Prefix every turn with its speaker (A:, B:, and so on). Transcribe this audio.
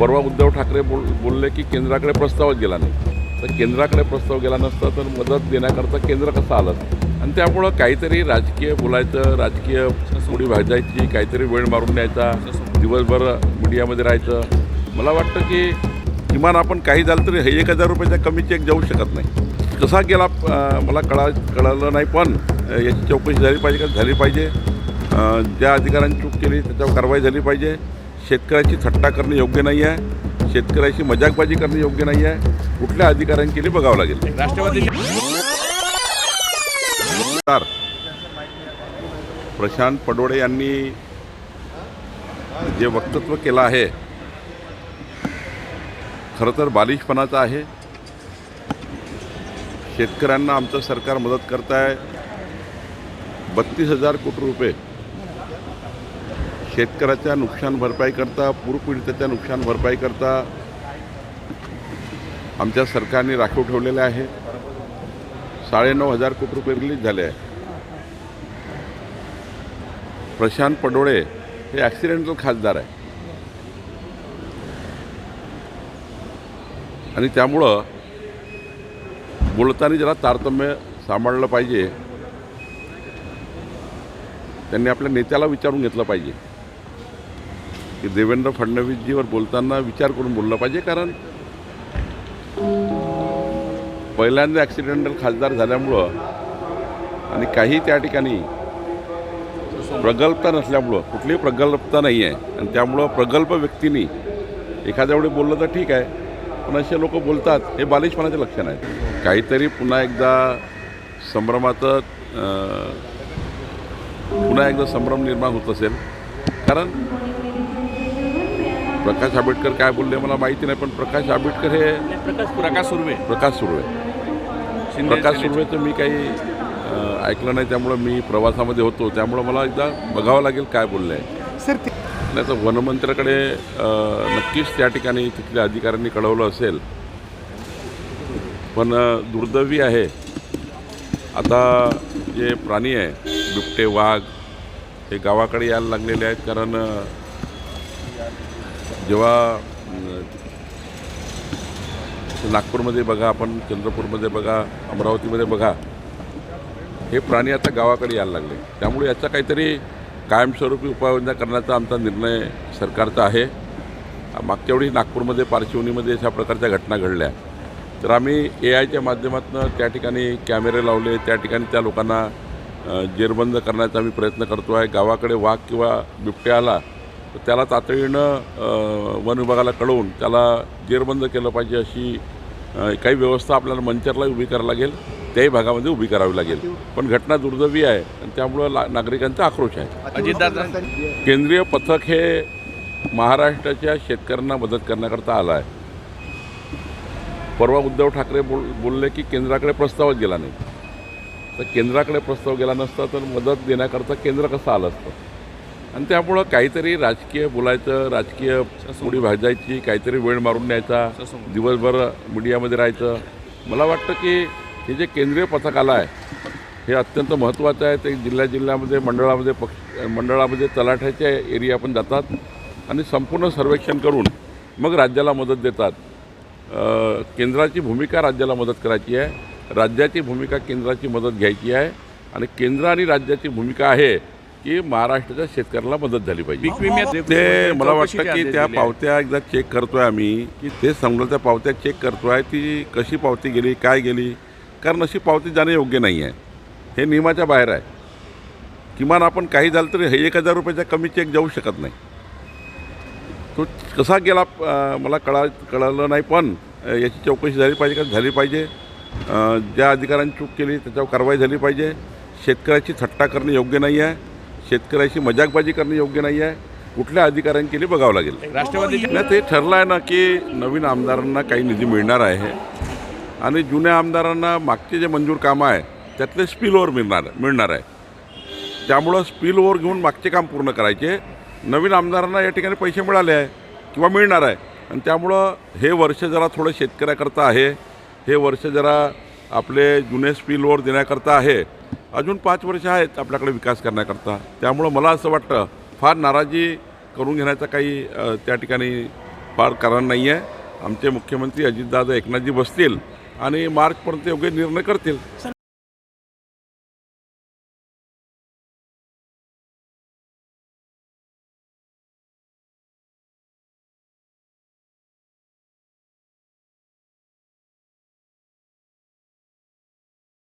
A: परवा उद्धव ठाकरे बोल बोलले की केंद्राकडे प्रस्तावच गेला नाही. तर केंद्राकडे प्रस्ताव गेला नसता तर मदत देण्याकरता केंद्र कसं आलं? आणि त्यामुळं काहीतरी राजकीय बोलायचं राजकीय उडी भाजायची काहीतरी वेळ मारून द्यायचा दिवसभर मीडियामध्ये राहायचं. मला वाटतं की किमान आपण काही झालं तरी हे एक हजार रुपयाच्या कमी चेक जाऊ शकत नाही. कसा गेला मला कळा कळालं नाही पण याची चौकशी झाली पाहिजे का? झाली पाहिजे. ज्या अधिकाऱ्यांनी चूक केली त्याच्यावर कारवाई झाली पाहिजे. शेतकऱ्याची थट्टा करणे योग्य नाही आहे शेतकऱ्याची मजाकबाजी करणे योग्य नाही आहे कुठल्या अधिकाऱ्यांनी केली बघावं लागेल.
B: राष्ट्रवादी
A: प्रशांत पडोळे यांनी जे वक्तव्य केलं आहे खरं तर बालिशपणाचं आहे. शेतकऱ्यांना आमचं सरकार मदत करत आहे बत्तीस हजार कोटी रुपये शेतकऱ्याच्या नुकसान भरपाई करता पूरपीडिताच्या नुकसान भरपाई करता आमच्या सरकारने राखीव ठेवलेले आहे. साडेनऊ हजार कोटी रुपये रिलीज झाले आहे. प्रशांत पडोळे हे ॲक्सिडेंटल खासदार आहे. आणि त्यामुळं बोलताना जरा तारतम्य सांभाळलं पाहिजे. त्यांनी आपल्या नेत्याला विचारून घेतलं पाहिजे. की देवेंद्र फडणवीसजीवर बोलताना विचार करून बोललं पाहिजे कारण पहिल्यांदा ॲक्सिडेंटल खासदार झाल्यामुळं आणि काही त्या ठिकाणी प्रगल्भता नसल्यामुळं कुठलीही प्रगल्भता नाही आहे आणि त्यामुळं प्रगल्भ व्यक्तींनी एखाद्या वेळी बोललं तर ठीक आहे पण असे लोक बोलतात हे बालिशपणाचे लक्षण आहे काहीतरी पुन्हा एकदा संभ्रमाचं पुन्हा एकदा संभ्रम निर्माण होत असेल. कारण प्रकाश आंबेडकर काय बोलले मला माहिती नाही पण प्रकाश आंबेडकर हे
B: प्रकाश प्रकाश सुर्वे.
A: प्रकाश सुर्वे. प्रकाश. सुर्वेचं मी काही ऐकलं नाही त्यामुळं मी प्रवासामध्ये होतो. त्यामुळं मला एकदा बघावं लागेल काय बोललं. आहे
C: सर ते
A: नाही तर वनमंत्र्याकडे नक्कीच त्या ठिकाणी तिथल्या अधिकाऱ्यांनी कळवलं असेल. पण दुर्दैवी आहे. आता जे प्राणी आहे बिबटे वाघ हे गावाकडे यायला लागलेले आहेत कारण जेव्हा नागपूरमध्ये बघा आपण चंद्रपूरमध्ये बघा अमरावतीमध्ये बघा हे प्राणी आता गावाकडे यायला लागले. त्यामुळे याचा काहीतरी कायमस्वरूपी उपाययोजना करण्याचा आमचा निर्णय सरकारचा आहे. मागच्या वेळी नागपूरमध्ये पारशिवनीमध्ये अशा प्रकारच्या घटना घडल्या. तर आम्ही ए आयच्या माध्यमातून त्या ठिकाणी कॅमेरे लावले त्या ठिकाणी त्या लोकांना जेरबंद करण्याचा आम्ही प्रयत्न करतो आहे गावाकडे वाघ किंवा बिबट्या आला तर त्याला तातडीनं वन विभागाला कळवून त्याला जेरबंद केलं पाहिजे अशी काही व्यवस्था आपल्याला मंचरला उभी करावी लागेल. त्याही भागामध्ये उभी करावी लागेल. पण घटना दुर्दैवी आहे आणि त्यामुळं ला नागरिकांचा आक्रोश आहे. केंद्रीय पथक हे महाराष्ट्राच्या शेतकऱ्यांना मदत करण्याकरता आलं आहे. परवा उद्धव ठाकरे बोल बोलले की केंद्राकडे प्रस्तावच गेला नाही. तर केंद्राकडे प्रस्ताव गेला नसता तर मदत देण्याकरता केंद्र कसं आलं असतं? आणि त्यामुळं काहीतरी राजकीय बोलायचं राजकीय उडी भाजायची काहीतरी वेळ मारून द्यायचा दिवसभर मीडियामध्ये राहायचं. मला वाटतं की हे जे केंद्रीय पथक आलं आहे हे अत्यंत महत्त्वाचं आहे. ते जिल्ह्या जिल्ह्यामध्ये मंडळामध्ये पक्ष मंडळामध्ये तलाठ्याच्या एरिया पण जातात आणि संपूर्ण सर्वेक्षण करून मग राज्याला मदत देतात. केंद्राची भूमिका राज्याला मदत करायची आहे. राज्याची भूमिका केंद्राची मदत घ्यायची आहे. आणि केंद्र आणि राज्याची भूमिका आहे की महाराष्ट्राच्या शेतकऱ्याला मदत झाली पाहिजे. ते मला वाटतं की त्या. पावत्या एकदा चेक करतोय आम्ही. की ते समजा त्या पावत्या चेक करतोय ती कशी पावती गेली काय गेली? कारण अशी पावती जाणं योग्य नाही आहे हे नियमाच्या बाहेर आहे. किमान आपण काही झालं तरी हे एक हजार रुपयाच्या कमी चेक जाऊ शकत नाही. तो कसा गेला मला कळा कळालं नाही पण याची चौकशी झाली पाहिजे का? झाली पाहिजे. ज्या अधिकाऱ्यांनी चूक केली त्याच्यावर कारवाई झाली पाहिजे. शेतकऱ्याची थट्टा करणे योग्य नाही आहे शेतकऱ्याची मजाकबाजी करणे योग्य नाही आहे कुठल्या अधिकाऱ्यांनी केली बघावं लागेल.
B: राष्ट्रवादी
A: नाही ते ठरलं आहे ना की नवीन आमदारांना काही निधी मिळणार आहे. आणि जुन्या आमदारांना मागचे जे मंजूर कामं आहे त्यातले स्पिल ओव्हर मिळणार मिळणार आहे. त्यामुळं स्पिल ओव्हर घेऊन मागचे काम पूर्ण करायचे. नवीन आमदारांना या ठिकाणी पैसे मिळाले आहे किंवा मिळणार आहे. आणि त्यामुळं हे वर्ष जरा थोडं शेतकऱ्याकरता आहे. हे वर्ष जरा आपले जुने स्पिल ओव्हर देण्याकरता आहे. अजून पाच वर्ष आहेत आपल्याकडे विकास करण्याकरता. त्यामुळं मला असं वाटतं फार नाराजी करून घेण्याचा काही त्या ठिकाणी फार कारण नाही आहे आमचे मुख्यमंत्री अजितदादा एकनाथजी बसतील आणि मार्चपर्यंत योग्य निर्णय करतील.